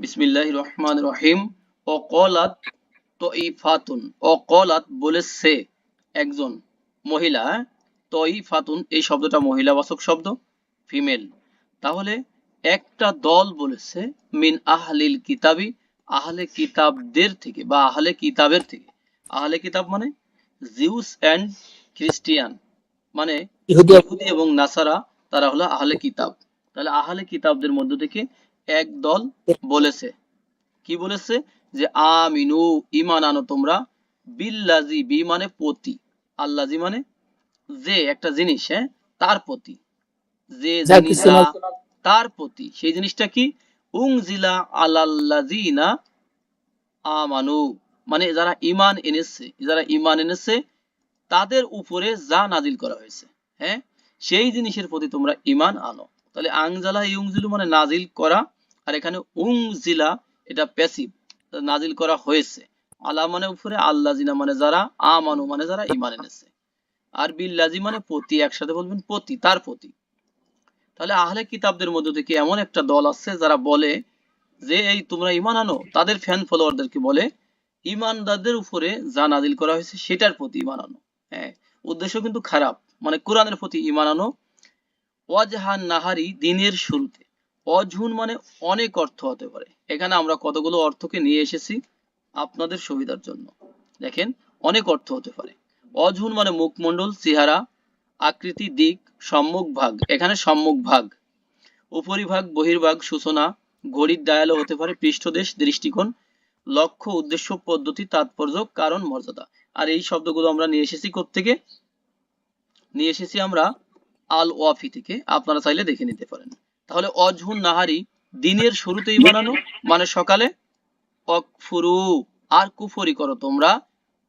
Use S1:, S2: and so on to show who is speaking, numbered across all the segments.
S1: বিসমিল্লাহ রহমান রহিম ও কলাত তইফাতুন ও কলাত বলেছে একজন মহিলা হ্যাঁ? তইফাতুন এই শব্দটা মহিলাবাচক শব্দ ফিমেল। তাহলে একটা দল বলেছে মিন আহলিল কিতাবি আহলে কিতাবদের থেকে বা আহলে কিতাবের থেকে। আহলে কিতাব মানে জিউস এন্ড খ্রিস্টিয়ান। মানে
S2: ইহুদি
S1: এবং নাসারা তারা হলো আহলে কিতাব। তাহলে আহলে কিতাবদের মধ্য থেকে এক দল বলেছে। কি বলেছে? যে আমিনু ইমান আনো তোমরা বিল্লাজি বি মানে পতি। আল্লাজি মানে যে একটা জিনিস হ্যাঁ তার প্রতি যে জিনিসটা তার প্রতি সেই জিনিসটা কি? উংজিলা আলাল্লাজিনা আমানু। মানে যারা ইমান এনেছে যারা ইমান এনেছে তাদের উপরে যা নাজিল করা হয়েছে হ্যাঁ সেই জিনিসের প্রতি তোমরা ইমান আনো। তাহলে আংজালা ইউংজিলু মানে নাজিল করা আর এখানে উংজিলা এটা প্যাসিভ নাজিল করা হয়েছে। আলা মানে উপরে আল্লাজিনা মানে যারা, আমানু মানে যারা ইমান এনেছে। আর বিল্লাজি মানে প্রতি একসাথে বলবেন প্রতি তার প্রতি তাহলে আহলে কিতাবদের মধ্যে থেকে এমন একটা দল আছে যারা বলে যে, এই তোমরা ইমান আনো? তাদের ফ্যান ফলোয়ারদেরকে বলে ইমানদারদের উপরে যা নাজিল করা হয়েছে, সেটার প্রতি ইমান আনো। হ্যাঁ উদ্দেশ্য কিন্তু খারাপ। মানে কোরআনের প্রতি ইমান আনো। ওয়াজহান নাহারি, দিনের শুরুতে। অঝুন মানে অনেক অর্থ হতে পারে। এখানে আমরা কতগুলো অর্থকে নিয়ে এসেছি আপনাদের সুবিধার জন্য। দেখেন, অনেক অর্থ হতে পারে। অঝুন মানে মুখমণ্ডল, চেহারা, আকৃতি, দিক, সম্মুখ ভাগ। এখানে সম্মুখ ভাগ, উপরিভাগ, বহির্ভাগ, সূচনা, ঘড়ির ডায়ালও হতে পারে, পৃষ্ঠদেশ, দৃষ্টিকোণ, লক্ষ্য, উদ্দেশ্য, পদ্ধতি, তাৎপর্য, কারণ, মর্যাদা। আর এই শব্দগুলো আমরা নিয়ে এসেছি থেকে নিয়ে এসেছি আমরা আল ওয়াফি থেকে। আপনারা চাইলে দেখে নিতে পারেন। তাহলে অজহুন নাহারি দিনের শুরুতেই বানানো মানে সকালে? অকফুরু আর কুফরি করো তোমরা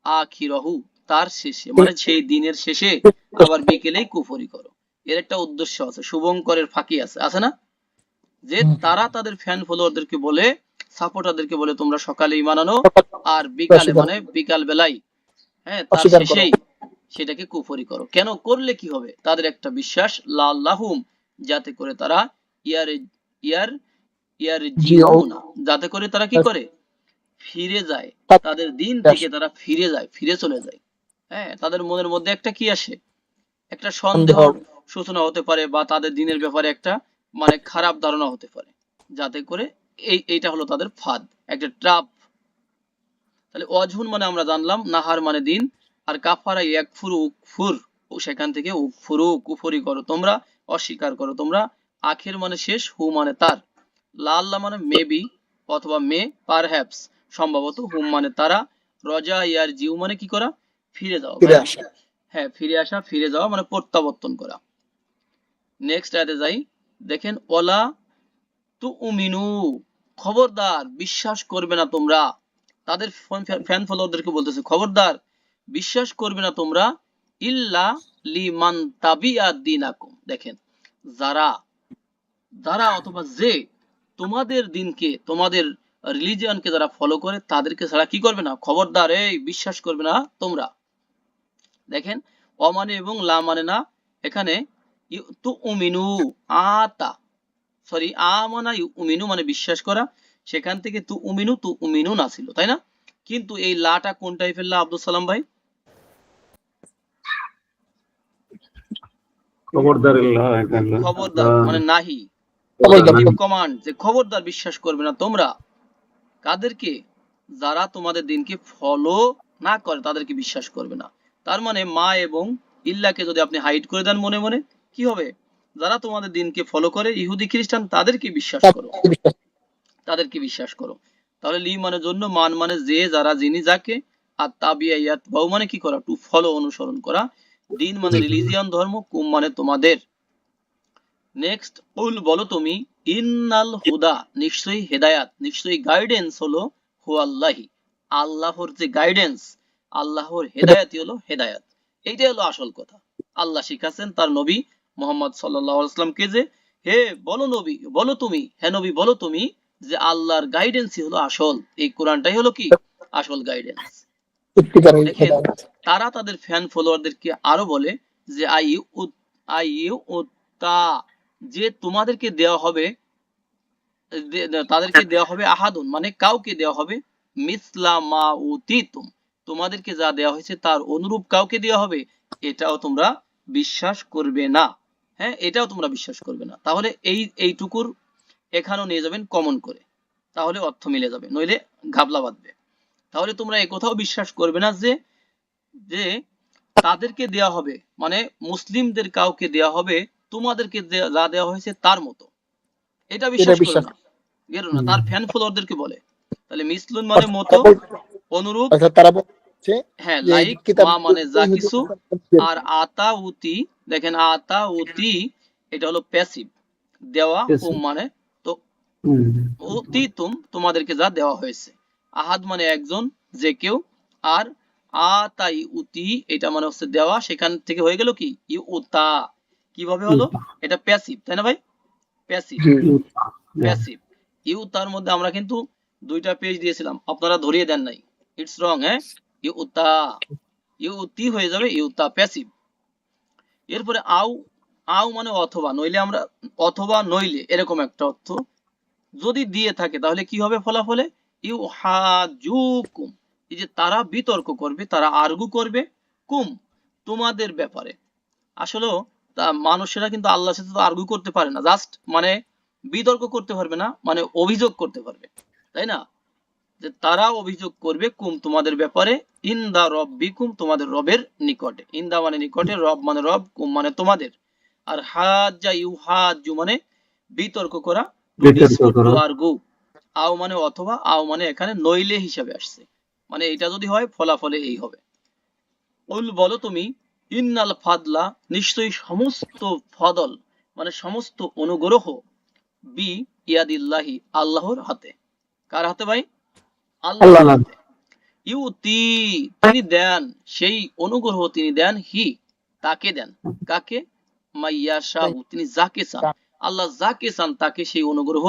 S1: আখিরহু তার শেষে মানে সেই দিনের শেষে আবার বিকেলেই কুফরি করো। এর একটা উদ্দেশ্য আছে শুভঙ্করের ফাঁকি আছে আছে না? যে তারা তাদের ফ্যান ফলোয়ারদেরকে বলে সাপোর্টারদেরকে বলে তোমরা সকালে ইমান আনো আর বিকালে মানে বিকাল বেলায় হ্যাঁ তার শেষেই সেটাকে কুফরি করো। কেন? করলে কি হবে? তাদের একটা বিশ্বাস লাল্লাহুম যাতে করে তারা ইয়ার ইয়ার ইয়ার জিউনা যাতে করে তারা কি করে? ফিরে যায়। তাদের দিন থেকে তারা ফিরে যায় ফিরে চলে যায়। হ্যাঁ তাদের মনের মধ্যে একটা কি আসে? একটা সন্দেহ। সূচনা হতে পারে বা তাদের দিনের ব্যাপারে একটা মানে খারাপ ধারণা হতে পারে। যাতে করে এই এইটা হলো তাদের ফাঁদ একটা ট্রাপ। তাহলে অজহুন মানে আমরা জানলাম নাহার মানে দিন আর কাফারা ইয়াকফুর উকফুর ও সেখান থেকে উকফুরু কুফরি করো তোমরা অস্বীকার করো তোমরা আখের মানে শেষ হু মানে তার। লাল্লা মানে মেবি অথবা মে পারহ্যাপস সম্ভবত হুম মানে তারা। রজা ইয়ার জিউ মানে কি করা? ফিরে যাওয়া।
S2: ফিরে আসা।
S1: হ্যাঁ ফিরে আসা ফিরে যাওয়া মানে প্রত্যাবর্তন করা। নেক্সট আয়াতে যাই। দেখেন ওলা তু উমিনু খবরদার বিশ্বাস করবে না তোমরা। তাদের ফ্যান ফলোয়ারদেরকে বলতেছে খবরদার বিশ্বাস করবে না তোমরা। ইল্লা লিমান তাবিয়া দিনাকুম। দেখেন যারা যারা অথবা যে তোমাদের দিনকে তোমাদের রিলিজিয়নকে যারা ফলো করে তাদেরকে ছাড়া কি করবে না? খবরদার এই বিশ্বাস করবে না তোমরা। দেখেন অমানে এবং লা মানে না এখানে তু উমিনু আতা সরি আমানা উমিনু মানে বিশ্বাস করা সেখান থেকে তু উমিনু তু উমিনু না ছিল তাই না? কিন্তু এই লাটা কোন টাইপের লা আব্দুল সালাম ভাই?
S3: খবরদার
S1: খবরদার মানে নাহি। কমান্ড যে খবরদার বিশ্বাস করবে না তোমরা কাদেরকে যারা তোমাদের দিনকে ফলো না করে তাদেরকে বিশ্বাস করবে না। তার মানে মা এবং ইল্লাকে যদি আপনি হাইড করে দেন মনে মনে কি হবে? যারা তোমাদের দিনকে ফলো করে ইহুদি খ্রিস্টান তাদেরকে বিশ্বাস করো। তাদেরকে বিশ্বাস করো। তাহলে লি মানে জন্য মান মানে যে যারা যিনি যাকে আর তাবিয়া ইয়াত বাউ মানে কি করা? টু ফলো অনুসরণ করা। দিন মানে রিলিজিয়ান ধর্ম কুম মানে তোমাদের। নেক্সট উল বলো তুমি ইন্নাল হুদা নিশ্চয়ই হেদায়াত নিশ্চয়ই গাইডেন্স হলো হু আল্লাহি আল্লাহর যে গাইডেন্স আল্লাহর হেদায়াতই হলো হেদায়াত। এইটাই হলো আসল কথা। আল্লাহ শিখাচ্ছেন তার নবী মোহাম্মদ সাল্লাল্লাহু আলাইহি ওয়াসাল্লামকে যে হে বলো নবী বলো তুমি হে নবী বলো তুমি যে আল্লাহর গাইডেন্সই হলো আসল। এই কোরআনটাই হলো কি? আসল গাইডেন্স। তারা তাদের ফ্যান ফলোয়ারদেরকে আরও বলে যে আই আই তা যে তোমাদেরকে দেওয়া হবে তাদেরকে দেওয়া হবে আহাদুন মানে কাউকে দেওয়া হবে মিসলা মা উতিতুম। তোমাদেরকে যা দেওয়া হয়েছে তার অনুরূপ কাউকে দেওয়া হবে? এটাও তোমরা বিশ্বাস করবে না। হ্যাঁ এটাও তোমরা বিশ্বাস করবে না। তাহলে এই এইটুকুর এখানেও নিয়ে যাবেন কমন করে। তাহলে অর্থ মিলে যাবে নইলে ঘাবলা বাঁধবে। তাহলে তোমরা এ কোথাও বিশ্বাস করবে না যে যে তাদেরকে দেওয়া হবে মানে মুসলিমদের কাউকে দেওয়া হবে তোমাদেরকে যা দেওয়া হয়েছে তার মতো। এটা বিশ্বাস করো না। গেরো না। তার ফ্যান ফলোয়ারদেরকে বলে। তাহলে মিসলুন মানে মতো অনুরূপ
S2: আচ্ছা তারা বলছে
S1: হ্যাঁ লাইক মা মানে যা কিছু আর আতা উতি দেখেন আতা উতি এটা হলো প্যাসিভ দেওয়া
S3: Passive.
S1: মানে তো উতি তুম তোমাদেরকে যা দেওয়া হয়েছে। আহাদ মানে একজন যে কেউ আর আতাই উতি এটা মানে হচ্ছে দেওয়া। সেখান থেকে হয়ে গেল কি? ইউ উতা কীভাবে হলো? এটা প্যাসিভ তাই না ভাই? প্যাসিভ প্যাসিভ ইউ তার মধ্যে আমরা কিন্তু দুইটা পেজ দিয়েছিলাম। আপনারা ধরিয়ে দেন নাই। ইটস রং হ্যাঁ? ইউ উতা ইউ উতি হয়ে যাবে ইউ তা প্যাসিভ এরপরে আউ আউ মানে অথবা নইলে আমরা অথবা নইলে এরকম একটা অর্থ। যদি দিয়ে থাকে তাহলে কি হবে ফলাফলে? ইউ হা হাজুকুম এই যে তারা বিতর্ক করবে তারা আর্গু করবে। কুম তোমাদের ব্যাপারে। আসলে মানুষেরা কিন্তু আল্লাহর সাথে তো আর্গু করতে পারে না। জাস্ট মানে বিতর্ক করতে পারবে না মানে অভিযোগ করতে পারবে তাই না? যে তারা অভিযোগ করবে কুম তোমাদের ব্যাপারে ইন্দা রব্বিকুম তোমাদের রবের নিকটে। ইন্দা মানে নিকটে রব মানে রব কুম মানে তোমাদের। আর হাজ্জা ইউ হাজু মানে বিতর্ক করা
S3: বিতর্ক করা।
S1: আর্গু। আও মানে অথবা আও মানে এখানে নইলে হিসাবে আসছে। মানে এটা যদি হয় ফলাফলে এই হবে। উল বলো তুমি ইন্নাল ফাদলা নিশ্চয়ই সমস্ত ফদল মানে সমস্ত অনুগ্রহ বি ইয়াদিল্লাহি আল্লাহর হাতে। কার হাতে ভাই? আল্লাহর হাতে। ইউতি তিনি দেন সেই অনুগ্রহ তিনি দেন হি তাকে দেন। কাকে? মাইয়াশাহু তিনি যাকে চান। আল্লাহ যাকে চান তাকে সেই অনুগ্রহ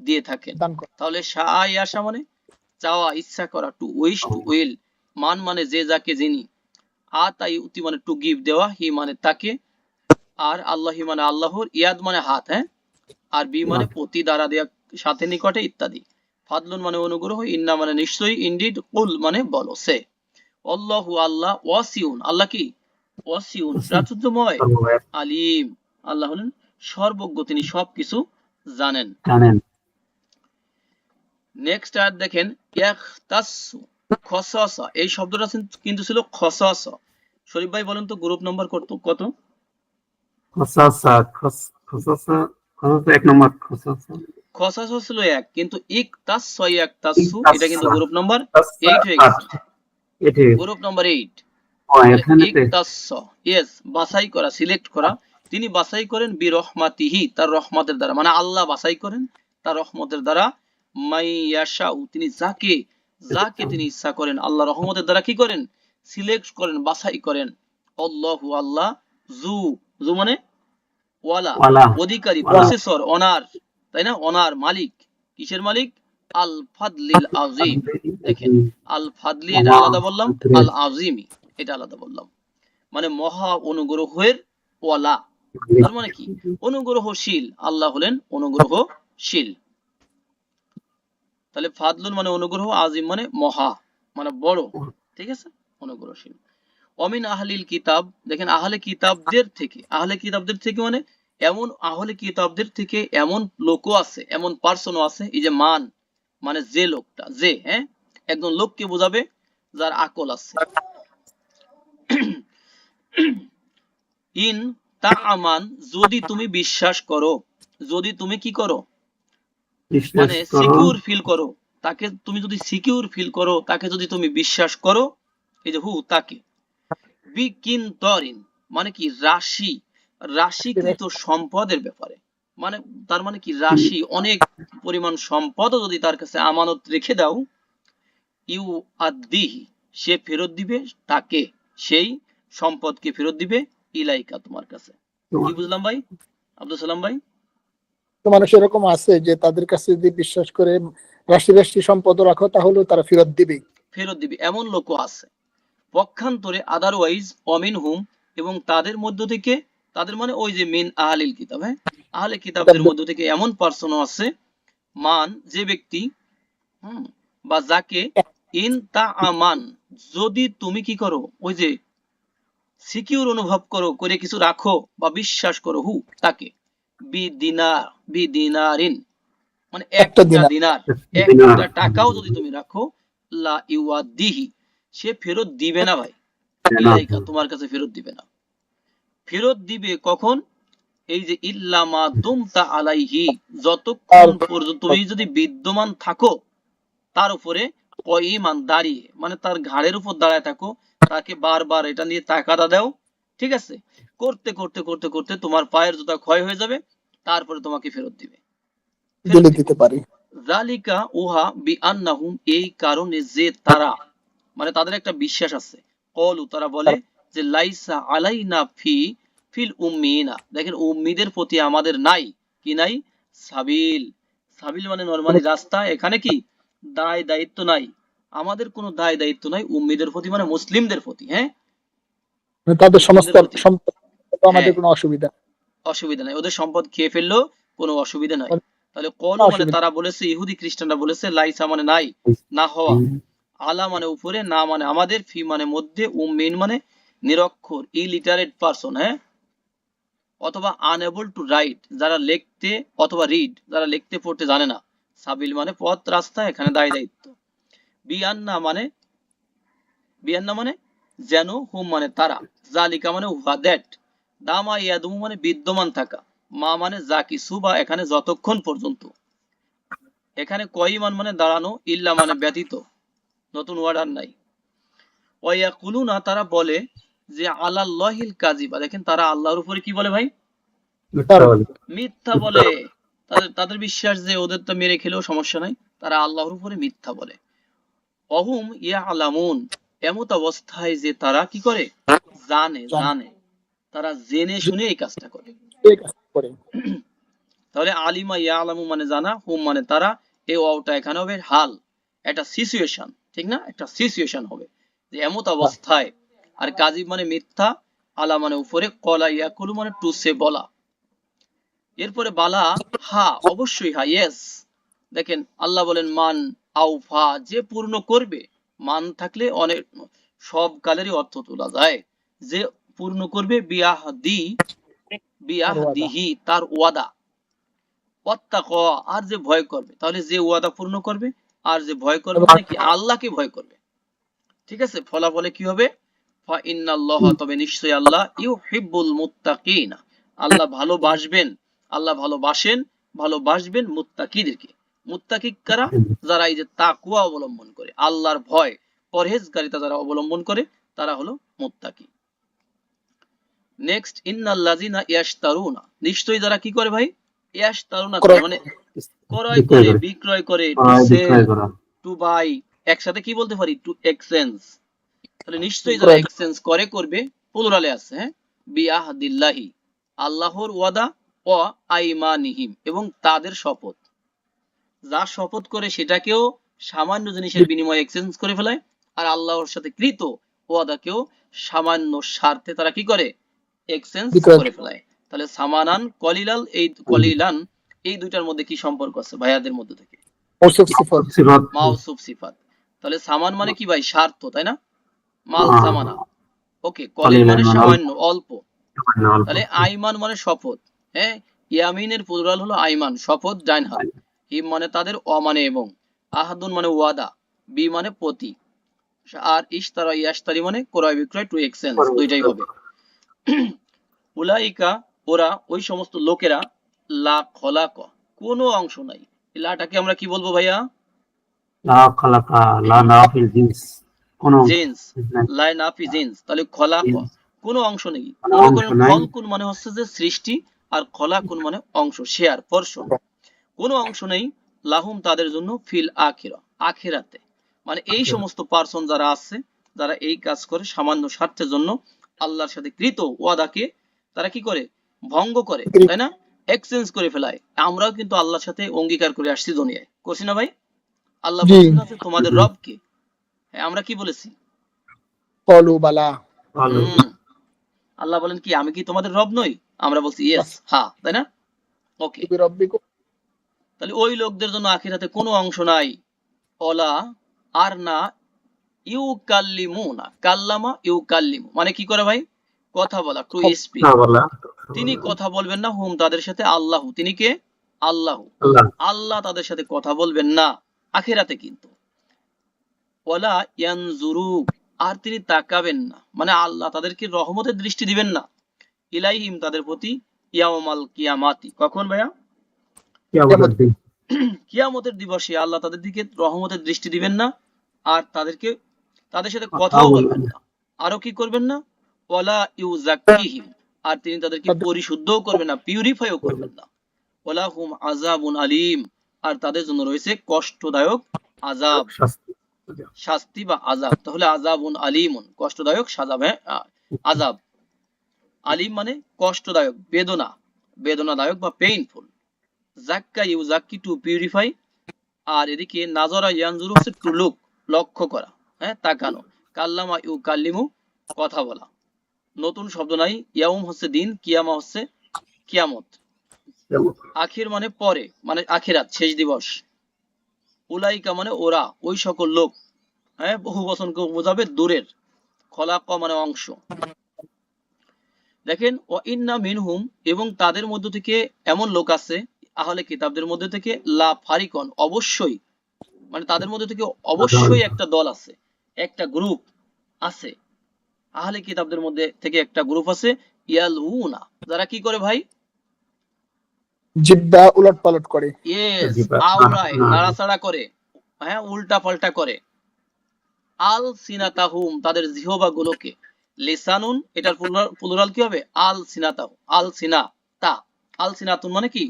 S1: দিয়ে থাকেন। তাহলে শাহ ইয়াশা মানে চাওয়া ইচ্ছা করা টু উইশ টু উইল মান মানে যে যাকে যিনি। আ তাই উতি মানে টু গিভ দেওয়া হি মানে তাকে আর আল্লাহ মানে আল্লাহর ইয়াদ মানে হাত হ্যাঁ? আর বি মানে প্রতি দ্বারা দেয়া সাথে নিকটে ইত্যাদি। ফাদলুন মানে অনুগ্রহ ইন্না মানে নিশ্চয়ই ইন্ডিড কুল মানে বলো সে। অল্লাহু আল্লাহ ওয়াসিউন আল্লাহ কি? ওয়াসিউন প্রাচুর্যময় আলিম। আল্লাহ হলেন সর্বজ্ঞ তিনি সবকিছু জানেন।
S3: জানেন।
S1: নেক্সট আর দেখেন ইয়াখতাসু খসাসা এই শব্দটা কিন্তু- কিন্তু ছিল খসাসা শরীফ ভাই বলেন তো গ্রুপ নাম্বার কত কত?
S3: খসাসা খসাসা এক নম্বর খসাসা
S1: খসাসা ছিল এক কিন্তু এটা কিন্তু গ্রুপ নাম্বার এইট হয়ে গেছে। গ্রুপ নাম্বার এইট ইয়েস বাছাই করা সিলেক্ট করা। তিনি বাছাই করেন বি রহমাতিহি তার রহমতের দ্বারা। মানে আল্লাহ বাছাই করেন তার রহমতের দ্বারা। মাইয়াশাউ তিনি যাকে যাকে তিনি ইচ্ছা করেন আল্লাহ রহমতের দ্বারা কি করেন? সিলেক্ট করেন বাছাই করেন। আল্লাহু আল্লাহ জু জু মানে ওয়ালা
S3: ওয়ালা
S1: অধিকারী প্রসেসর অনার তাই না? অনার মালিক। কিসের মালিক? আল ফাদলিল আজিম দেখেন আল ফাদলি এটা আলাদা বললাম আল আজিমি এটা আলাদা বললাম। মানে মহা অনুগ্রহের ওয়ালা। তার মানে কি? অনুগ্রহশীল। আল্লাহ হলেন অনুগ্রহশীল। তাহলে ফাদলুন মানে অনুগ্রহ, আজিম মানে মহা মানে বড়, ঠিক আছে? অনুগ্রহশীল। অমিন আহলিল কিতাব, দেখেন আহলে কিতাবদের থেকে, আহলে কিতাবদের থেকে মানে এমন, আহলে কিতাবদের থেকে এমন লোকও আছে, এমন পার্সনও আছে, এই যে মান মানে যে লোকটা, যে হ্যাঁ? একজন লোককে বোঝাবে যার আকল আছে। ইন তা আমান যদি তুমি বিশ্বাস করো, যদি তুমি কি করো? মানে সিকিউর ফিল করো। তাকে তুমি যদি সিকিউর ফিল করো তাকে যদি তুমি বিশ্বাস করো এই যে হু তাকে। বিকিন তরিন মানে কি রাশি। সম্পদের ব্যাপারে। মানে তার মানে কি রাশি অনেক পরিমাণ সম্পদও যদি তার কাছে আমানত রেখে দাও ইউ আদিহি সে ফেরত দিবে তাকে সেই সম্পদকে ফেরত দিবে ইলাইকা তোমার কাছে। কি বুঝলাম ভাই? আব্দুল সালাম ভাই?
S2: মানুষ এরকম আছে যে তাদের কাছে যদি বিশ্বাস করে রাশি রাশি সম্পদ রাখো তাহলে তারা ফেরত দিবেই
S1: ফেরত দিবে। এমন লোকও আছে। পক্ষান্তরে আদারওয়াইজ অমিন হুম এবং তাদের মধ্য থেকে তাদের মানে ওই যে মিন আহলিল কিতাব হ্যাঁ? আহলে কিতাবদের মধ্য থেকে এমন পার্সনও আছে মান যে ব্যক্তি হুম, বা যাকে ইন তা আমান যদি তুমি কি করো ওই যে সিকিউর অনুভব করো করে কিছু রাখো বা বিশ্বাস করো হু তাকে বি দিনার বি দিনারিন। মানে
S2: একটা দিনার।
S1: একটা টাকাও যদি তুমি রাখো লা ইউয়াদিহি সে ফেরত দিবে না ভাই। ইলাইকা তোমার কাছে ফেরত দিবে না। ফেরত দিবে কখন? এই যে ইল্লামা দুমতা আলাইহি যতক্ষণ
S2: তার-
S1: পর্যন্ত তুমি যদি বিদ্যমান থাকো তার উপরে কইমান দাঁড়িয়ে মানে তার ঘাড়ের উপর দাঁড়ায় থাকো তাকে বারবার এটা নিয়ে তাকাদা দাও ঠিক আছে? করতে করতে করতে করতে তোমার পায়ের জুতা ক্ষয় হয়ে যাবে তারপরে তোমাকে ফেরত দিবে।
S2: দিতে পারি।
S1: জালিকা উহা বিআন্নাহুম এই কারণে যে তারা মানে তাদের একটা বিশ্বাস আছে। কলু তারা বলে যে লাইসা আলাইনা ফি ফিল উম্মিনা। দেখেন উম্মিদের প্রতি আমাদের নাই। কি নাই? সাবিল। সাবিল মানে নরমালি রাস্তা এখানে কি? দায় দায়িত্ব নাই। আমাদের কোনো দায় দায়িত্ব নাই উম্মিদের প্রতি মানে মুসলিমদের প্রতি হ্যাঁ?
S2: মানে তাদের সমস্ত আমাদের
S1: হ্যাঁ।
S2: কোনো অসুবিধা।
S1: অসুবিধা নাই। ওদের সম্পদ খেয়ে ফেললেও কোনো অসুবিধা নাই। তাহলে কলু মানে তারা বলেছে ইহুদি খ্রিস্টানরা বলেছে লাইসা মানে নাই না হওয়া। আলা মানে উপরে না মানে আমাদের ফি মানে মধ্যে উম্মিন মানে নিরক্ষর ইলিটারেট পারসন হ্যাঁ? অথবা আনএবল টু রাইট যারা লিখতে অথবা রিড যারা লিখতে পড়তে জানে না। সাবিল মানে পথ রাস্তা এখানে দায় দায়িত্ব। বিয়ান্না মানে বিয়ান্না মানে যেন হুম মানে তারা। জালিকা মানে উহা দ্যাট দামা ইয়াদুমু মানে বিদ্যমান থাকা। মা মানে যা কিছু বা এখানে যতক্ষণ পর্যন্ত। এখানে কয়মান মানে দাঁড়ানো ইল্লা মানে ব্যতীত। নতুন ওয়ার্ড আর নাই। ওয়াকুলুনা তারা বলে যে আলাল্লাহিল কাজিবা দেখেন তারা আল্লাহর উপরে কি বলে ভাই? মিথ্যা বলে। তাদের তাদের বিশ্বাস যে ওদের তো মেরে খেলেও সমস্যা নাই। তারা আল্লাহর উপরে মিথ্যা বলে। অহুম ইয়া আলামুন এমত অবস্থায় যে তারা কি করে? জানে। জানে। তারা জেনে শুনে এই কাজটা করে।
S2: কাজ
S1: তাহলে আলিমা ইয়া আলামু মানে জানা হুম মানে তারা এই ওয়াওটা এখানে হবে হাল। একটা সিচুয়েশন ঠিক না? একটা সিচুয়েশন হবে। যে এমত অবস্থায় আর কাজিব মানে মিথ্যা আলা মানে উপরে কলা ইয়াকুলু মানে টু সে বলা। এরপরে বালা হা অবশ্যই হা ইয়েস দেখেন আল্লাহ বলেন মান আউফা যে পূর্ণ করবে মান থাকলে অনেক সব কালেরই অর্থ তোলা যায়। যে পূর্ণ করবে বিয়াহ দি বিয়াহ দিহি তার ওয়াদা। ওয়াত্তাক, আর যে ভয় করবে, তাহলে যে ওয়াদা পূর্ণ করবে, আর যে ভয় করবে মানে কি আল্লাহকে ভয় করবে। ঠিক আছে? ফলাফলে কি হবে? ফা ইন্নাল্লাহ, তবে নিশ্চয়ই আল্লাহ ইউহিব্বুল মুত্তাকিনা। আল্লাহ ভালোবাসবেন, আল্লাহ ভালোবাসেন, ভালোবাসবেন মুত্তাকিদেরকে। মুত্তাকি কারা? যারা এই যে তাকুয়া অবলম্বন করে, আল্লাহর ভয়, পরহেজগারিতা যারা অবলম্বন করে, তারা হলো মুত্তাকি। নেক্সট ইন্নাল্লাযিনা ইয়াশতারুনা নিশ্চয়ই যারা কি করে ভাই? ইয়াশতারুনা মানে ক্রয় করে বিক্রয় করে। টু বাই একসাথে কি বলতে পারি? টু এক্সচেঞ্জ তাহলে নিশ্চয়ই যারা এক্সচেঞ্জ করে করবে প্লুরালে আছে হ্যাঁ? আল্লাহর ওয়াদা ও আইমানিহিম এবং তাদের শপথ। যা শপথ করে সেটাকেও সামান্য জিনিসের বিনিময়ে এক্সচেঞ্জ করে ফেলায়। আর আল্লাহর সাথে কৃত ওয়াদাকেও সামান্য স্বার্থে তারা কি করে? এক্সচেঞ্জ করে ফেলায় তাহলে সামানান কলিলাল এই কলিলান এই দুইটার মধ্যে কি সম্পর্ক আছে ভাইয়াদের মধ্যে থেকে? মাউসুফ সিফাত তাহলে সামান মানে কি ভাই? স্বার্থ তাই না? মাল
S3: হ্যাঁ।
S1: সামানা। ওকে কলিল মানে
S3: মানে
S1: সামান্য অল্প। তাহলে আইমান মানে শপথ। হ্যাঁ? ইয়ামিনের প্লুরাল হলো আইমান শপথ ডাইন হাত হিম মানে তাদের অমানে এবং আহাদুন মানে ওয়াদা বি মানে প্রতি। আর ইশতারা ইয়াশতারি মানে ক্রয় বিক্রয় টু এক্সচেঞ্জ দুইটাই হবে। উলাইকা ওরা ওই সমস্ত লোকেরা লা খলাক কোনো অংশ নাই। লাটাকে আমরা কি বলব ভাইয়া?
S3: লা খালাকা লা নাফিল জিন্স কোন
S1: জিন্স লাইন আফি জিন্স তাহলে খলাক। কোনো অংশ নেই।
S3: কোনো
S1: মনে
S3: অংশ
S1: খলকুন মানে হচ্ছে যে সৃষ্টি আর খলাকুন মানে অংশ শেয়ার পর্ষণ কোনো অংশ নেই লাহুম তাদের জন্য ফিল আখিরা আখিরাতে। মানে এই সমস্ত পার্সন যারা আছে যারা এই কাজ করে সামান্য স্বার্থের জন্য আল্লাহর সাথে কৃত ওয়াদাকে তারা কি করে? ভঙ্গ করে তাই না? এক্সচেঞ্জ করে ফেলায়। আমরাও কিন্তু আল্লাহর সাথে অঙ্গীকার করে আসছি দুনিয়ায়। করছি না ভাই? আল্লাহ। বলছেন তোমাদের
S3: জি।
S1: রব কে হ্যাঁ, আমরা কি বলেছি?
S2: কলু বালা।
S1: আল্লাহ বলেন কি আমি কি তোমাদের রব নই? আমরা বলছি ইয়েস হ্যাঁ তাই না? ওকে তাহলে ওই লোকদের জন্য আখিরাতে কোনো অংশ নাই। অলা আর না ইউ কাল্লিমু না কাল্লামা ইউ কাল্লিমু মানে কি করে ভাই? কথা বলা টু স্পিক তিনি কথা বলবেন না হুম তাদের সাথে আল্লাহ। তিনি কে? আল্লাহ।
S3: আল্লাহ।
S1: তাদের সাথে কথা বলবেন না আখেরাতে কিন্তু। ওয়ালা ইয়ানজুরু আর তিনি তাকাবেন না। মানে আল্লাহ তাদেরকে রহমতের দৃষ্টি দিবেন না। ইলাইহিম তাদের প্রতি ইয়াউমাল কিয়ামাতি। কখন ভাইয়া?
S3: কিয়ামতের
S1: দিবসে আল্লাহ তাদের দিকে রহমতের দৃষ্টি দিবেন না আর তাদেরকে তাদের সাথে
S3: কথাও
S1: কথাও
S3: বলবেন
S1: না। আরও কি করবেন না? ওয়ালা ইউজাক্কিহিম আর তিনি তাদেরকে
S2: তাদের-
S1: পরিশুদ্ধও করবেন না পিউরিফাইও করবেন না। ওয়ালা হুম আযাবুন আলিম। আর তাদের জন্য রয়েছে কষ্টদায়ক আযাব।
S3: শাস্তি।
S1: বা আযাব। তাহলে আযাবুন আলিমুন কষ্টদায়ক সাজাব হ্যাঁ আযাব। আলিম মানে কষ্টদায়ক বেদনা। বেদনাদায়ক বা পেইনফুল জাক্কা ইউ জাক্কি টু পিউরিফাই। আর এদিকে নাজরা ইয়ানজুরু হচ্ছে টু লুক লক্ষ্য করা। হ্যাঁ তাকানো কাল্লামা ইউ কাল্লিমু কথা বলা। নতুন শব্দ নাই, ইয়াউম হচ্ছে দিন, কিয়ামা হচ্ছে কিয়ামত। আখির মানে পরে মানে আখিরাত, শেষ দিবস। উলাইকা মানে ওরা, ওই সকল লোক। হ্যাঁ বহু বচনকে বোঝাবে, দূরের। খলাক মানে অংশ। দেখেন ও ইন্না মিনহুম, এবং তাদের মধ্য থেকে এমন লোক আছে, আহলে কিতাবদের মধ্যে থেকে লা ফারিকন, অবশ্যই। মানে তাদের মধ্যে থেকে অবশ্যই একটা দল আছে। একটা গ্রুপ আছে। আহলে কিতাবদের মধ্যে থেকে একটা গ্রুপ আছে ইয়ালউনা। যারা কি করে ভাই?
S2: জিব্বা উলট পালট করে।
S1: ইয়েস আওড়ায় নাড়াচাড়া করে। হ্যাঁ উল্টা পাল্টা করে। আল সিনাতাহুম তাদের জিহবা গুলোকে লিসানুন এটার প্লুরাল কি হবে? আল সিনাতাহু আল সিনা তা আল সিনাতুন মানে কি?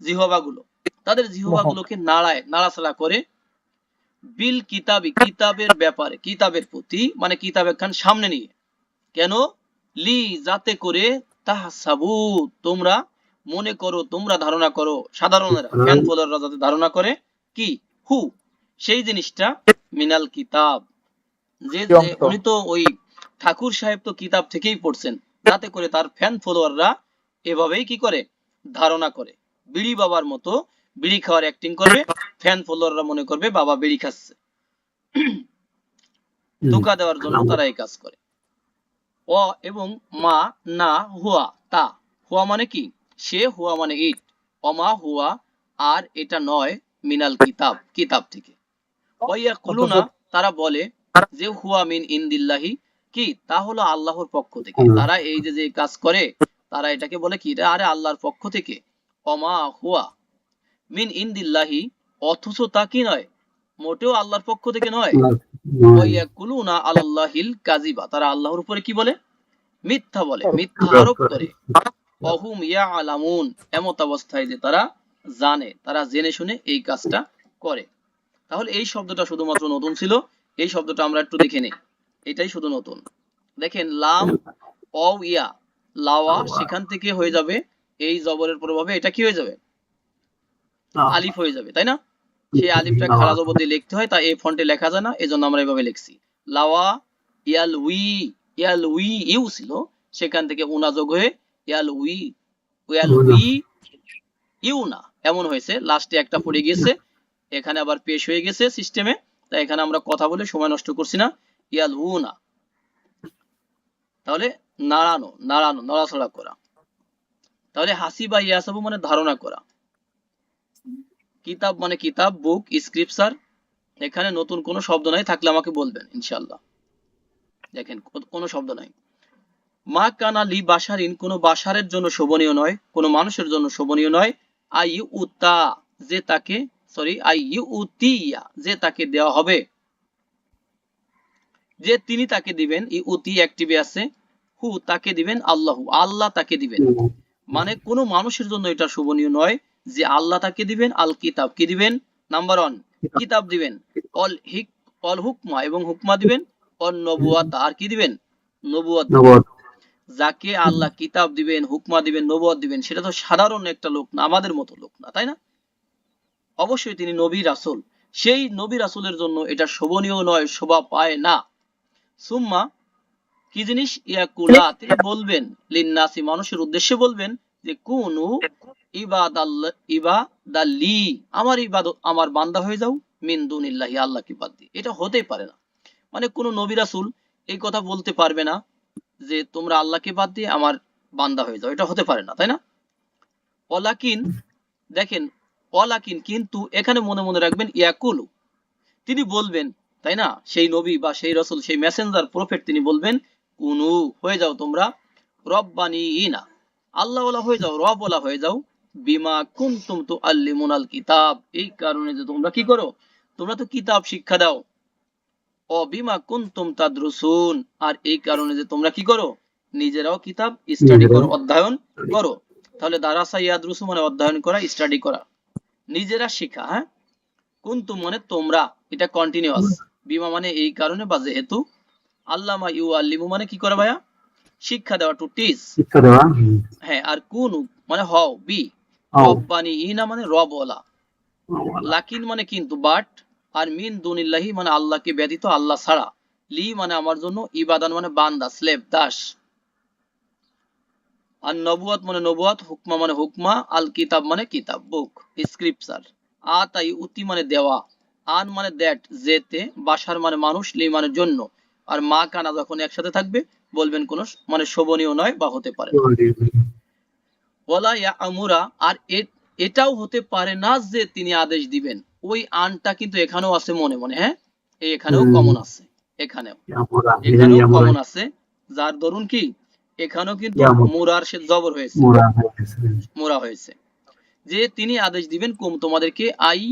S1: জিহবা গুলো তাদের জিহবা গুলোকে নাড়ায় নাড়াচাড়া করে বিল কিতাবি কিতাবের ব্যাপারে কিতাবের প্রতি মানে কিতাব একখান সামনে নিয়ে। কেন? লি যাতে করে তাহসাবু তোমরা মনে করো তোমরা ধারণা করো সাধারণেরা। ফ্যান ফলোয়াররা যাতে ধারণা করে কি? হু সেই জিনিসটা মিনাল কিতাব? যে- উনি তো ওই ঠাকুর সাহেব তো কিতাব থেকেই পড়ছেন যাতে করে তার ফ্যান ফলোয়াররা এভাবেই কি করে? ধারণা করে। বিড়ি বাবার মতো বিড়ি খাওয়ার অ্যাক্টিং করবে ফ্যান ফলোয়াররা মনে করবে বাবা বিড়ি খাচ্ছে। ধোকা দেওয়ার জন্য তারা এই কাজ করে। অ এবং মা না হুয়া তা। হুয়া মানে কি? সে হুয়া মানে ইট। অমা হুয়া আর এটা নয় মিনাল কিতাব কিতাব থেকে। ওয়াইয়া কুলুনা তারা বলে যে হুয়া মিন ইন্দিল্লাহি। কি? তা হলো আল্লাহর পক্ষ থেকে। তারা এই যে যে কাজ করে তারা এটাকে বলে কি? এটা আরে আল্লাহর পক্ষ থেকে। অমা হুয়া মিন ইন্দিল্লাহি অথচ তা কি নয়? মোটেও আল্লাহর পক্ষ থেকে নয়। আলাল্লাহিল কাযিবা। তারা আল্লাহর উপরে কি বলে? মিথ্যা বলে। মিথ্যা আরোপ করে। অহুম ইয়ালামুন। এমত অবস্থায় যে তারা জানে তারা জেনে শুনে এই কাজটা করে। তাহলে এই শব্দটা শুধুমাত্র নতুন ছিল। এই শব্দটা আমরা একটু দেখে নেই। এটাই শুধু নতুন। দেখেন লাম অ ইয়া লাওয়া। সেখান থেকে হয়ে যাবে। এই জবরের প্রভাবে এটা কি হয়ে যাবে? আলিফ হয়ে যাবে তাই না? সেই আলিফটা জবর দিয়ে লিখতে হয় তা এই ফন্টে লেখা যায় না এজন্য আমরা এভাবে লিখছি। লাওয়া ইয়াল উই ইয়াল উই ইউ ছিল সেখান থেকে উনা যোগ হয়ে ইয়াল উই ইয়াল উই ইউ না এমন হয়েছে। লাস্টে একটা পড়ে গিয়েছে এখানে আবার পেশ হয়ে গেছে সিস্টেমে তাই এখানে আমরা কথা বলে সময় নষ্ট করছি না। ইয়াল উ না। তাহলে নাড়ানো নাড়ানো নড়াচড়া করা। তাহলে হাসি বা ইয়াসাবু মানে ধারণা করা। কিতাব মানে কিতাব বুক স্ক্রিপচার এখানে নতুন কোনো শব্দ নাই থাকলে আমাকে বলবেন ইনশাআল্লাহ। দেখেন কোনো শব্দ নাই। মা কানা লি বাসারিন কোনো বাসারের জন্য শোভনীয় নয় কোনো মানুষের জন্য শোভনীয় নয়। আই উতা যে তাকে সরি আই উতিয়া যে তাকে দেওয়া হবে। যে তিনি তাকে দিবেন ই উতি অ্যাক্টিভে আছে হু তাকে দিবেন আল্লাহু আল্লাহ তাকে দিবেন। মানে কোনো মানুষের জন্য এটা শোভনীয় নয় যে আল্লাহ তাকে দিবেন আল কিতাব কি দিবেন? নাম্বার ওয়ান কিতাব। দিবেন। অল হিক অল হুকমা এবং হুকমা দিবেন। অল নবুয়াত আর কি দিবেন? নবুয়াত যাকে আল্লাহ কিতাব দিবেন হুকমা দিবেন নবুয়াত দিবেন সেটা তো সাধারণ একটা লোক না আমাদের মতো লোক না তাই না? অবশ্যই তিনি নবী রাসূল। সেই নবী রাসূলের জন্য এটা শোভনীয় নয় শোভা পায় না। সুম্মা কি জিনিস? ইয়াকুলা তিনি বলবেন লিন্নাসি মানুষের উদ্দেশ্যে বলবেন যে কুনু আমার আমার বান্দা হয়ে যাও বাদ এটা হতেই পারে না। মানে এই কথা বলতে পারবে না যে তোমরা আল্লাহকে বাদ দিয়ে আমার বান্দা হয়ে যাও। এটা হতে পারে না, তাই না? অলাকিন দেখেন অলাকিন কিন্তু এখানে মনে মনে রাখবেন, ইয়াকুলু। তিনি বলবেন, তাই না? সেই নবী বা সেই রসুল, সেই মেসেঞ্জার প্রফেট তিনি বলবেন, কুনু, হয়ে যাও তোমরা রব রব্বানি ইনা আল্লাহ ওলা হয়ে যাও রব ওলা হয়ে যাও বিমা কুনতুম তু আল্লিমুন আল কিতাব। এই কারণে যে তোমরা কি করো? তোমরা তো কিতাব শিক্ষা দাও। ও বিমা কুনতুম তাদরুসুন। আর এই কারণে যে তোমরা কি করো? নিজেরাও কিতাব স্টাডি করো অধ্যয়ন করো। তাহলে দারাসা ইয়াদরুসু মানে অধ্যয়ন করা স্টাডি করা। নিজেরা শিখা হ্যাঁ? কুনতুম মানে তোমরা এটা কন্টিনিউয়াস বিমা মানে এই কারণে বা যেহেতু। আল্লামা ইউ আল্লিমু মানে কি করে ভাইয়া? শিক্ষা দেওয়া টু টিচ
S3: শিক্ষা দেওয়া।
S1: হ্যাঁ আর কুনু মানে হও বি রব্বানি ইনা মানে রব ওলা। লাকিন মানে কিন্তু বাট আর মিন দুনিল্লাহি মানে আল্লাহকে ব্যতীত আল্লাহ ছাড়া। লি মানে আমার জন্য ইবাদান মানে বান্দা স্লেভ দাস। আর নবুয়াত মানে নবুয়াত হুকমা মানে হুকমা আল কিতাব মানে কিতাব বুক স্ক্রিপচার। আ তাই উতি মানে দেওয়া আন মানে দ্যাট যেতে বাসার মানে মানুষ লি মানে জন্য। আর মা কানা যখন একসাথে থাকবে বলবেন কোন মানে শোভনীয় নয় বা হতে পারে। ওয়ালা ইয়া আমুরা আর এটাও হতে পারে না যে তিনি আদেশ দিবেন। ওই আনটা কিন্তু এখানেও আছে মনে মনে হ্যাঁ? এই এখানেও কমন আছে এখানেও। এখানেও কমন আছে যার দরুন কি? এখানেও কিন্তু মুরার সে জবর হয়েছে।
S3: মুরা হয়ে
S1: হয়েছে। যে তিনি আদেশ দিবেন কুম তোমাদেরকে আই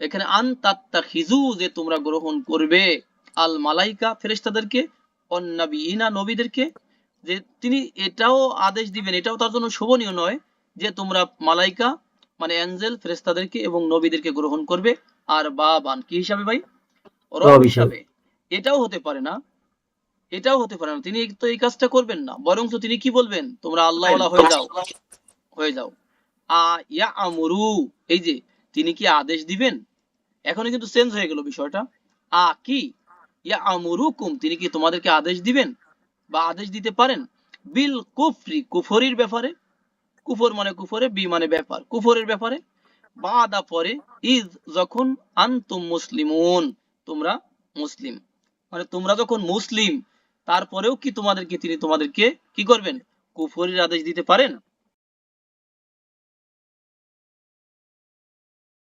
S1: এখানে আন তাত্তা খিজু যে তোমরা গ্রহণ করবে। আল মালাইকা ফেরেশতাদেরকে অন্নাবিইনা নবীদেরকে যে তিনি এটাও আদেশ দিবেন এটাও তার জন্য শোভনীয় নয় যে তোমরা মালাইকা মানে অ্যাঞ্জেল ফেরেশতাদেরকে এবং নবীদেরকে গ্রহণ করবে আর বাবান কি হিসাবে ভাই? রব হিসাবে। এটাও হতে পারে না। এটাও হতে পারে না। তিনি তো এই কাজটা করবেন না। বরং তিনি কি বলবেন? তোমরা আল্লাহ হয়ে যাও। হয়ে যাও। আ ইয়া আমরু। এই যে তিনি কি আদেশ দিবেন? এখনও কিন্তু চেঞ্জ হয়ে গেল বিষয়টা। আ কি? ইয়া আমরুকুম। তিনি কি তোমাদেরকে আদেশ দিবেন? বা আদেশ দিতে পারেন, বিল কুফরি, কুফরির ব্যাপারে, কুফর মানে কুফরে, বি মানে ব্যাপার, কুফরের ব্যাপারে, বাদা পরে, ইজ যখন আনতুম মুসলিমুন, তোমরা মুসলিম। মানে তোমরা যখন মুসলিম, তারপরেও কি তোমাদেরকে, তিনি তোমাদেরকে কি করবেন? কুফরির আদেশ দিতে পারেন?